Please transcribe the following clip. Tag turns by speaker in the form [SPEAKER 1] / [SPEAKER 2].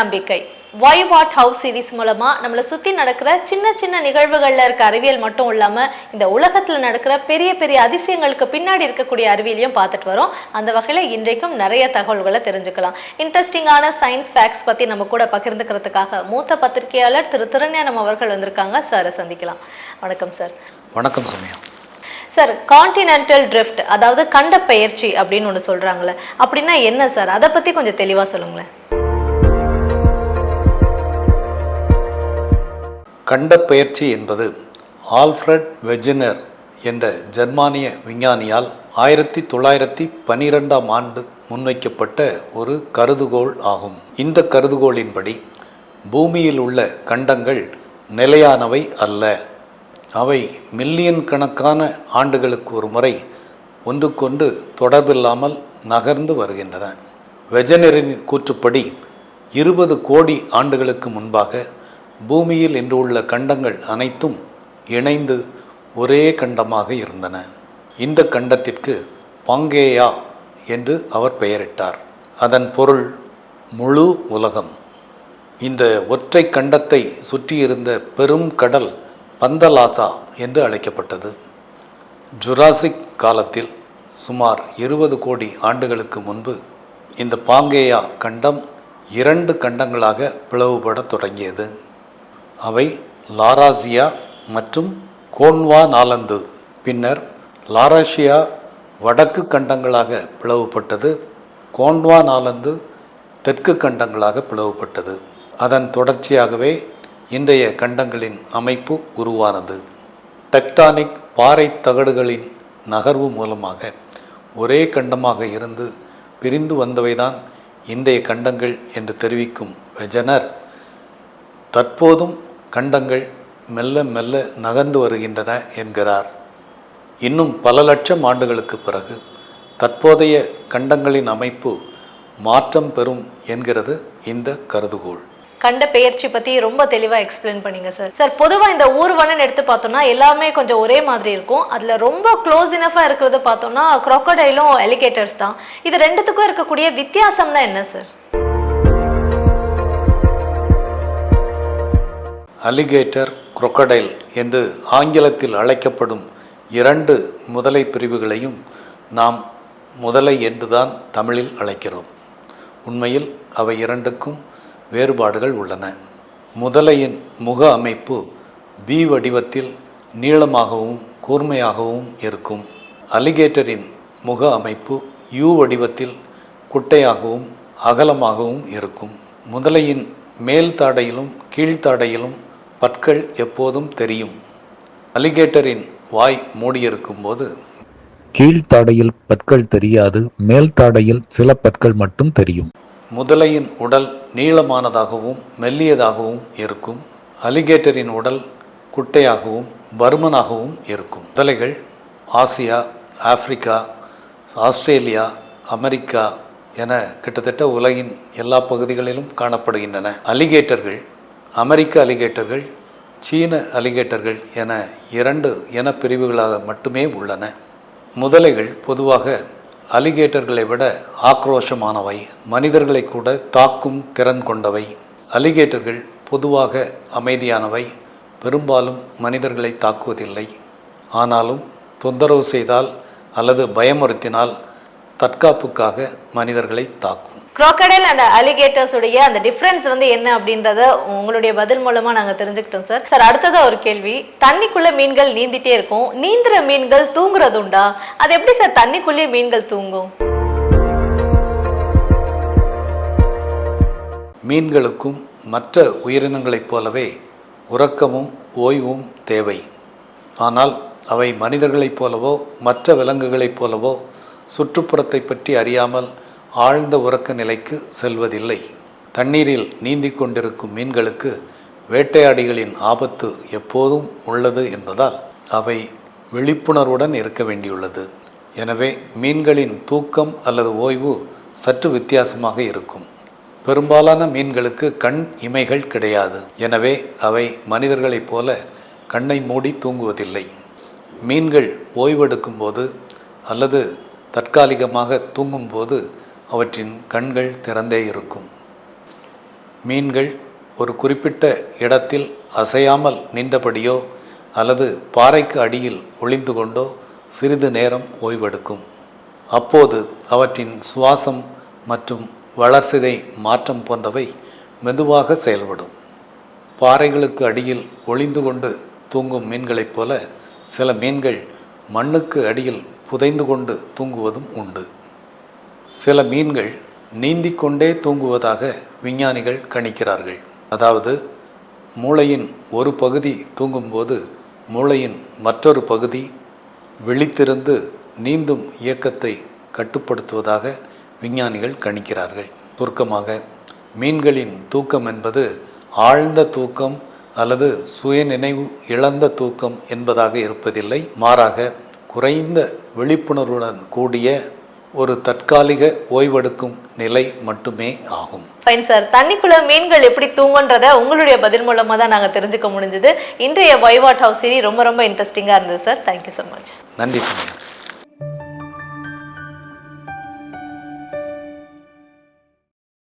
[SPEAKER 1] நம்பிக்கை. Why what house series மூலமா நம்மளை சுத்தி நடக்கிற சின்ன சின்ன நிகழ்வுகள்ல இருக்க அறிவியல் மட்டும் இல்லாம இந்த உலகத்துல நடக்கிற பெரிய பெரிய அதிசயங்களுக்கு பின்னாடி இருக்கக்கூடிய அறிவியலையும் பார்த்துட்டு வரோம். அந்த வகையில இன்றைக்கும் நிறைய தகவல்களை தெரிஞ்சுக்கலாம். இன்ட்ரெஸ்டிங்கான சயின்ஸ் ஃபேக்ட்ஸ் பத்தி நம்ம கூட பகிர்ந்துக்கிறதுக்காக மூத்த பத்திரிகையாளர் திரு திருஞானம் அவர்கள் வந்திருக்காங்க. சாரை சந்திக்கலாம். வணக்கம் சார்
[SPEAKER 2] வணக்கம் சமயா.
[SPEAKER 1] சார் கான்டினென்டல் ட்ரிஃப்ட் அதாவது கண்ட பெயர்ச்சி அப்படின்னு ஒன்று சொல்றாங்களே அப்படின்னா என்ன சார் அதை பத்தி கொஞ்சம் தெளிவா சொல்லுங்களேன்.
[SPEAKER 2] கண்டப்பெயர்ச்சி என்பது ஆல்ஃப்ரட் வெஜினர் என்ற ஜெர்மானிய விஞ்ஞானியால் ஆயிரத்தி தொள்ளாயிரத்தி பனிரெண்டாம் ஆண்டு முன்வைக்கப்பட்ட ஒரு கருதுகோள் ஆகும். இந்த கருதுகோளின்படி பூமியில் உள்ள கண்டங்கள் நிலையானவை அல்ல. அவை மில்லியன் கணக்கான ஆண்டுகளுக்கு ஒரு முறை ஒன்றுக்கொன்று தொடர்பில்லாமல் நகர்ந்து வருகின்றன. வெஜனரின் கூற்றுப்படி இருபது கோடி ஆண்டுகளுக்கு முன்பாக பூமியில் இன்று உள்ள கண்டங்கள் அனைத்தும் இணைந்து ஒரே கண்டமாக இருந்தன. இந்த கண்டத்திற்கு பாங்கேயா என்று அவர் பெயரிட்டார். அதன் பொருள் முழு உலகம். இந்த ஒற்றை கண்டத்தை சுற்றியிருந்த பெரும் கடல் பந்தலாசா என்று அழைக்கப்பட்டது. ஜுராசிக் காலத்தில் சுமார் இருபது கோடி ஆண்டுகளுக்கு முன்பு இந்த பாங்கேயா கண்டம் இரண்டு கண்டங்களாக பிளவுபடத் தொடங்கியது. அவை லாராசியா மற்றும் கோன்வா நாலந்து பின்னர் லாராஷியா வடக்கு கண்டங்களாக பிளவுபட்டது கோன்வா நாலந்து தெற்கு கண்டங்களாக பிளவுபட்டது. அதன் தொடர்ச்சியாகவே இன்றைய கண்டங்களின் அமைப்பு உருவானது. டெக்டானிக் பாறை தகடுகளின் நகர்வு மூலமாக ஒரே கண்டமாக இருந்து பிரிந்து வந்தவைதான் இன்றைய கண்டங்கள் என்று தெரிவிக்கும் வெஜனர். தற்போதும் கண்டங்கள் மெல்ல மெல்ல நகர்ந்து வருகின்றன என்கிறார். இன்னும் பல லட்சம் ஆண்டுகளுக்கு பிறகு தற்போதைய கண்டங்களின் அமைப்பு மாற்றம் பெறும் என்கிறது இந்த கருதுகோள்.
[SPEAKER 1] கண்ட பெயர்ச்சி பத்தி ரொம்ப தெளிவா எக்ஸ்பிளைன் பண்ணீங்க சார் சார் பொதுவா இந்த ஊர்வனன் எடுத்து பார்த்தோம்னா எல்லாமே கொஞ்சம் ஒரே மாதிரி இருக்கும். அதுல ரொம்ப க்ளோஸ் இனஃபா இருக்கிறது பார்த்தோம்னா க்ரொக்கடைலும் எலிகேட்டர்ஸ் தான். இது ரெண்டுத்துக்கும் இருக்கக்கூடிய வித்தியாசம்னா என்ன சார்
[SPEAKER 2] அலிகேட்டர் குரொக்கடைல் என்று ஆங்கிலத்தில் அழைக்கப்படும் இரண்டு முதலை பிரிவுகளையும் நாம் முதலை என்றுதான் தமிழில் அழைக்கிறோம். உண்மையில் அவை இரண்டுக்கும் வேறுபாடுகள் உள்ளன. முதலையின் முக அமைப்பு பி வடிவத்தில் நீளமாகவும் கூர்மையாகவும் இருக்கும். அலிகேட்டரின் முக அமைப்பு யூ வடிவத்தில் குட்டையாகவும் அகலமாகவும் இருக்கும். முதலையின் மேல் தாடையிலும் கீழ்த்தாடையிலும் பற்கள் எப்போதும் தெரியும். அலிகேட்டரின் வாய் மூடியிருக்கும் போது
[SPEAKER 3] கீழ்த்தாடையில் பற்கள் தெரியாது மேல் தாடையில் சில பற்கள் மட்டும் தெரியும்.
[SPEAKER 2] முதலையின் உடல் நீளமானதாகவும் மெல்லியதாகவும் இருக்கும். அலிகேட்டரின் உடல் குட்டையாகவும் பருமனாகவும் இருக்கும். முதலைகள் ஆசியா ஆப்பிரிக்கா ஆஸ்திரேலியா அமெரிக்கா என கிட்டத்தட்ட உலகின் எல்லா பகுதிகளிலும் காணப்படுகின்றன. அலிகேட்டர்கள் அமெரிக்க அலிகேட்டர்கள் சீன அலிகேட்டர்கள் என இரண்டு இனப்பிரிவுகளாக மட்டுமே உள்ளன. முதலைகள் பொதுவாக அலிகேட்டர்களை விட ஆக்ரோஷமானவை மனிதர்களை கூட தாக்கும் திறன் கொண்டவை. அலிகேட்டர்கள் பொதுவாக அமைதியானவை பெரும்பாலும் மனிதர்களை தாக்குவதில்லை. ஆனாலும் தொந்தரவு செய்தால் அல்லது பயமுறுத்தினால் தற்காப்புக்காக மனிதர்களை தாக்கும்.
[SPEAKER 1] க்ரோக்கடைல் அண்ட் அலிகேட்டர்ஸ் உடைய அந்த டிஃப்ரென்ஸ் வந்து என்ன அப்படின்றத உங்களுடைய பதில் மூலமா நாங்க தெரிஞ்சுக்கிட்டோம் சார் சார் அடுத்ததா ஒரு கேள்வி. தண்ணிக்குள்ள மீன்கள் நீந்திட்டே இருக்கும். நீந்துற மீன்கள் தூங்குறது உண்டா? அது எப்படி சார் தண்ணிக்குள்ளேயே மீன்கள் தூங்கும்?
[SPEAKER 2] மீன்களுக்கும் மற்ற உயிரினங்களைப் போலவே உறக்கமும் ஓய்வும் தேவை. ஆனால் அவை மனிதர்களைப் போலவோ மற்ற விலங்குகளைப் போலவோ சுற்றுப்புறத்தை பற்றி அறியாமல் ஆழ்ந்த உறக்க நிலைக்கு செல்வதில்லை. தண்ணீரில் நீந்தி கொண்டிருக்கும் மீன்களுக்கு வேட்டையாடிகளின் ஆபத்து எப்போதும் உள்ளது என்பதால் அவை விழிப்புணர்வுடன் இருக்க வேண்டியுள்ளது. எனவே மீன்களின் தூக்கம் அல்லது ஓய்வு சற்று வித்தியாசமாக இருக்கும். பெரும்பாலான மீன்களுக்கு கண் இமைகள் கிடையாது. எனவே அவை மனிதர்களைப் போல கண்ணை மூடி தூங்குவதில்லை. மீன்கள் ஓய்வெடுக்கும்போது அல்லது தற்காலிகமாக தூங்கும்போது அவற்றின் கண்கள் திறந்தே இருக்கும். மீன்கள் ஒரு குறிப்பிட்ட இடத்தில் அசையாமல் நின்றபடியோ அல்லது பாறைக்கு அடியில் ஒளிந்து கொண்டோ சிறிது நேரம் ஓய்வெடுக்கும். அப்போது அவற்றின் சுவாசம் மற்றும் வளர்சிதை மாற்றம் போன்றவை மெதுவாக செயல்படும். பாறைகளுக்கு அடியில் ஒளிந்து கொண்டு தூங்கும் மீன்களைப் போல சில மீன்கள் மண்ணுக்கு அடியில் புதைந்து கொண்டு தூங்குவதும் உண்டு. சில மீன்கள் நீந்திக் கொண்டே தூங்குவதாக விஞ்ஞானிகள் கணிக்கிறார்கள். அதாவது மூளையின் ஒரு பகுதி தூங்கும்போது மூளையின் மற்றொரு பகுதி விழித்திருந்து நீந்தும் இயக்கத்தை கட்டுப்படுத்துவதாக விஞ்ஞானிகள் கணிக்கிறார்கள். சுருக்கமாக மீன்களின் தூக்கம் என்பது ஆழ்ந்த தூக்கம் அல்லது சுயநினைவு இழந்த தூக்கம் என்பதாக இருப்பதில்லை. மாறாக குறைந்த விழிப்புணர்வுடன் கூடிய ஒரு தற்காலிக ஓய்வெடுக்கும் நிலை மட்டுமே ஆகும்.
[SPEAKER 1] ஃபைன் சார் தண்ணிக்குள்ள மீன்கள் எப்படி தூங்குன்றத உங்களுடைய பதில் மூலமா தான் நாங்க தெரிஞ்சுக்க முடிஞ்சது. இன்றைய வைவாட் ஹவுஸ் சீரி ரொம்ப ரொம்ப இன்ட்ரெஸ்டிங்கா இருந்தது சார் தேங்க்யூ ஸோ மச்
[SPEAKER 2] நன்றி சமயம்